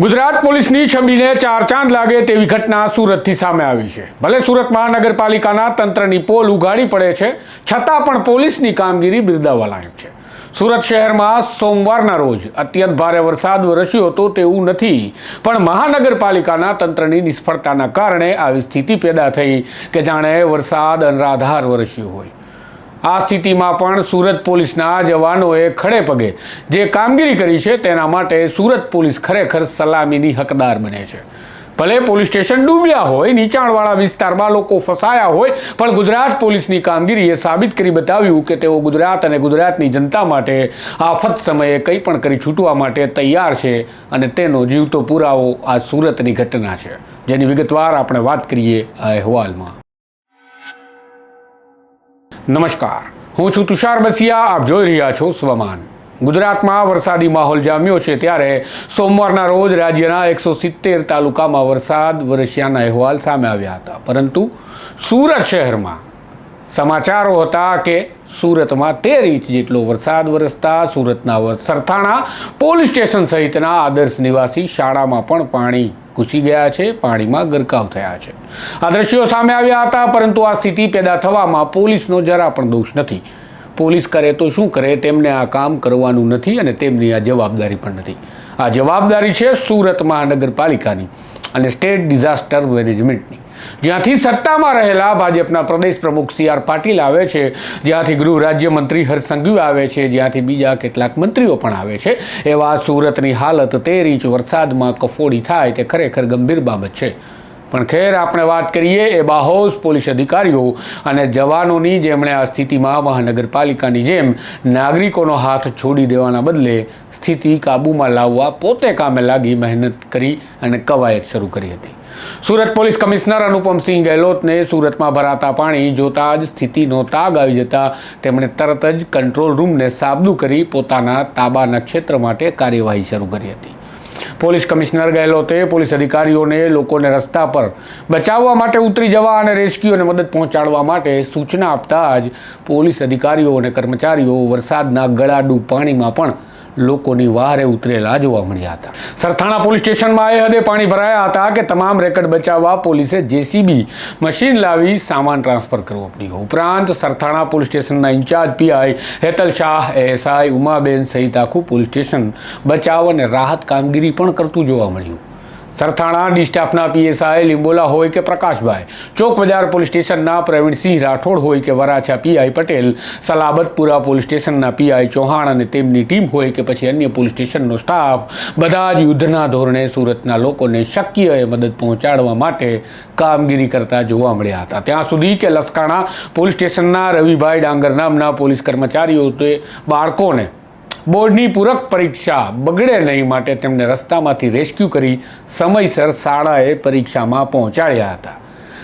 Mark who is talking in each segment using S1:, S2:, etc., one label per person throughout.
S1: ગુજરાત પોલીસની છબીને ચાર ચાંદ લાગે તેવી ઘટના સુરતથી સામે આવી છે. ભલે સુરત મહાનગરપાલિકાના તંત્રની પોલ ઉગાડી પડે છે, છતાં પણ પોલીસની કામગીરી બિરદાવવા લાયક છે. સુરત શહેરમાં સોમવારના રોજ અત્યંત ભારે વરસાદ વરસ્યો હતો તેવું નથી, પણ મહાનગરપાલિકાના તંત્રની નિષ્ફળતાના કારણે આવી સ્થિતિ પેદા થઈ કે જાણે વરસાદ અનરાધાર વરસ્યો હોય. આ સ્થિતિમાં પણ સુરત પોલીસના જવાનોએ ખડે પગે જે કામગીરી કરી છે તેના માટે સુરત પોલીસ ખરેખર સલામીની હકદાર બને છે. ભલે પોલીસ સ્ટેશન ડૂબ્યા હોય, નીચાણવાળા વિસ્તારમાં લોકો ફસાયા હોય, પણ ગુજરાત પોલીસની કામગીરીએ સાબિત કરી બતાવ્યું કે તેઓ ગુજરાત અને ગુજરાતની જનતા માટે આફત સમયે કંઈ પણ કરી છૂટવા માટે તૈયાર છે અને તેનો જીવતો પુરાવો આ સુરતની ઘટના છે. જેની વિગતવાર આપણે વાત કરીએ આ અહેવાલમાં. નમસ્કાર. હું છું તુષાર બસિયા. આપ જોઈ રહ્યા છો સ્વમાન. ગુજરાતમાં વરસાદી માહોલ જામ્યો છે ત્યારે સોમવારના રોજ રાજ્યના એકસો સિત્તેર તાલુકામાં વરસાદ, વરસ્યાના અહેવાલ સામે આવ્યા હતા. પરંતુ સુરત શહેરમાં સમાચારો હતા કે સુરતમાં તેર ઇંચ જેટલો વરસાદ વરસતા સુરતના સરથાણા પોલીસ સ્ટેશન સહિતના આદર્શ નિવાસી શાળામાં પણ પાણી ઘૂસી ગયા છે, પાણીમાં ગરકાવ થયા છે. આ દ્રશ્યો સામે આવ્યા હતા, પરંતુ આ સ્થિતિ પેદા થવામાં પોલીસનો જરા પણ દોષ નથી. પોલીસ કરે તો શું કરે તેમને આ કામ કરવાનું નથી અને તેમની આ જવાબદારી પણ નથી. આ જવાબદારી છે સુરત મહાનગરપાલિકાની અને સ્ટેટ ડિઝાસ્ટર મેનેજમેન્ટની. જ્યાંથી સત્તામાં રહેલા ભાજપના પ્રદેશ પ્રમુખ સી આર પાટીલ આવે છે, જ્યાંથી ગૃહ રાજ્યમંત્રી હર્ષ આવે છે, જ્યાંથી બીજા કેટલાક મંત્રીઓ પણ આવે છે. એવા સુરતની હાલત તેર ઇંચ વરસાદમાં કફોડી થાય તે ખરેખર ગંભીર બાબત છે. પણ ખેર આપણે વાત કરીએ એ બાહોશ પોલીસ અધિકારીઓ અને જવાનોની જેમણે આ સ્થિતિમાં મહાનગરપાલિકાની જેમ નાગરિકોનો હાથ છોડી દેવાના બદલે સ્થિતિ કાબૂમાં લાવવા પોતે કામે લાગી મહેનત કરી અને કવાયત શરૂ કરી હતી. સુરત પોલીસ કમિશનર અનુપમસિંહ ગેહલોતને સુરતમાં ભરાતા પાણી જોતા જ સ્થિતિનો તાગ આવી જતા તેમણે તરત જ કંટ્રોલ રૂમને સાબદું કરી પોતાના તાબાના ક્ષેત્ર માટે કાર્યવાહી શરૂ કરી હતી. પોલીસ કમિશનર ગેહલોતે પોલીસ અધિકારીઓને લોકોને રસ્તા પર બચાવવા માટે ઉતરી જવા અને રેસ્ક્યુને મદદ પહોંચાડવા માટે સૂચના આપતા જ પોલીસ અધિકારીઓ અને કર્મચારીઓ વરસાદના ગળાડૂબ પાણીમાં પણ લોકોની વારે ઉતરેલા જોવા મળ્યા હતા. સરથાણા પોલીસ સ્ટેશનમાં એ હદે પાણી ભરાયા હતા કે તમામ રેકર્ડ બચાવવા પોલીસે જેસીબી મશીન લાવી સામાન ટ્રાન્સફર કરવો પડ્યો. ઉપરાંત સરથાણા પોલીસ સ્ટેશનના incharge PI Hetal Shah, ASI Umaben સહિત આખું પોલીસ સ્ટેશન બચાવ અને રાહત કામગીરી પણ કરતું જોવા મળ્યું. સરથાણા ડિસ્ટાફના પીએસઆઈ લીંબોલા હોય કે પ્રકાશભાઈ. ચોક બજાર પોલીસ સ્ટેશનના પ્રવીણસિંહ રાઠોડ હોય કે વરાછા પીઆઈ પટેલ. સલાબતપુરા પોલીસ સ્ટેશનના પીઆઈ ચૌહાણ અને તેમની ટીમ હોય કે પછી અન્ય પોલીસ સ્ટેશનનો સ્ટાફ. બધા જ યુદ્ધના ધોરણે સુરતના લોકોને શક્ય એ મદદ પહોંચાડવા માટે કામગીરી કરતા જોવા મળ્યા હતા. ત્યાં સુધી કે લસકાણા પોલીસ સ્ટેશનના રવિભાઈ ડાંગર નામના પોલીસ કર્મચારીઓ તે બાળકોને બોર્ડની પૂરક પરીક્ષા બગડે નહીં માટે તેમને રસ્તામાંથી રેસ્ક્યુ કરી સમયસર શાળાએ પરીક્ષામાં પહોંચાડ્યા હતા.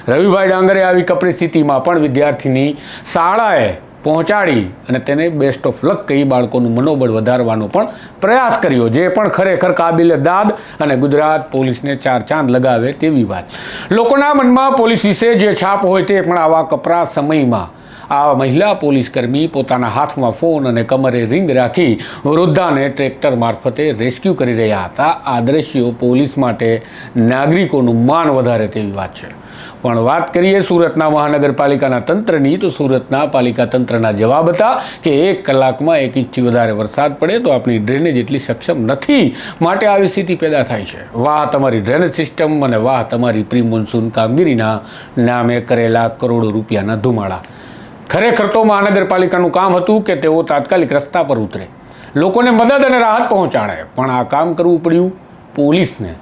S1: રવિભાઈ ડાંગરે આવી કપરી સ્થિતિમાં પણ વિદ્યાર્થીની શાળાએ પહોંચાડી અને તેને બેસ્ટ ઓફ લક કહી બાળકોનું મનોબળ વધારવાનો પણ પ્રયાસ કર્યો, જે પણ ખરેખર કાબિલે દાદ અને ગુજરાત પોલીસને ચાર ચાંદ લગાવે તેવી વાત લોકોના મનમાં પોલીસ વિશે જે છાપ હોય તે પણ આવા કપરા સમયમાં આ મહિલા પોલીસકર્મી પોતાના હાથમાં ફોન અને કમરે રિંગ રાખી વૃદ્ધાને ટ્રેક્ટર મારફતે રેસ્ક્યુ કરી રહ્યા હતા. આ દ્રશ્યો પોલીસ માટે નાગરિકોનું માન વધારે તેવી વાત છે. પણ વાત કરીએ સુરતના મહાનગરપાલિકાના તંત્રની, તો સુરતના પાલિકા તંત્રના જવાબ હતા કે એક કલાકમાં એક ઇંચથી વધારે વરસાદ પડે તો આપણી ડ્રેનેજ એટલી સક્ષમ નથી. માટે આવી સ્થિતિ પેદા થાય છે. વાહ, તમારી ડ્રેનેજ સિસ્ટમ અને વાહ, તમારી પ્રી મોન્સૂન કામગીરીના નામે કરેલા કરોડો રૂપિયાના ધુમાડા. ખરેખર તો મહાનગરપાલિકાનું કામ હતું કે તેઓ તાત્કાલિક રસ્તા પર ઉતરે. લોકોને મદદ અને રાહત પહોંચાડે. પણ આ કામ કરવું પડ્યું પોલીસને.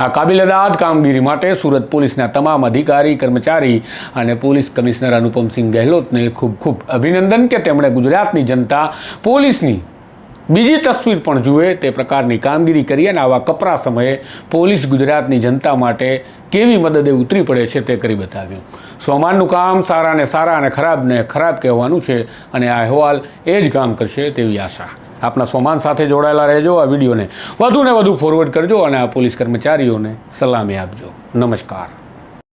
S1: આ કાબિલદાદ કામગીરી માટે સુરત પોલીસના તમામ અધિકારી, કર્મચારી અને પોલીસ કમિશનર અનુપમસિંહ ગેહલોતને ખૂબ ખૂબ અભિનંદન કે તેમણે ગુજરાતની જનતા પોલીસની બીજી તસવીર પણ જુએ તે પ્રકારની કામગીરી કરી અને આવા કપરા સમયે પોલીસ ગુજરાતની જનતા માટે કેવી મદદે ઉતરી પડે છે તે કરી બતાવ્યું. સોમાનનું કામ સારા ને સારા અને ખરાબને ખરાબ કહેવાનું છે અને આ અહેવાલ એ જ કામ કરશે તેવી આશા. આપણા સોમાન સાથે જોડાયેલા રહેજો, આ વિડીયોને વધુ ને વધુ ફોરવર્ડ કરજો અને આ પોલીસ કર્મચારીઓને સલામી આપજો. નમસ્કાર.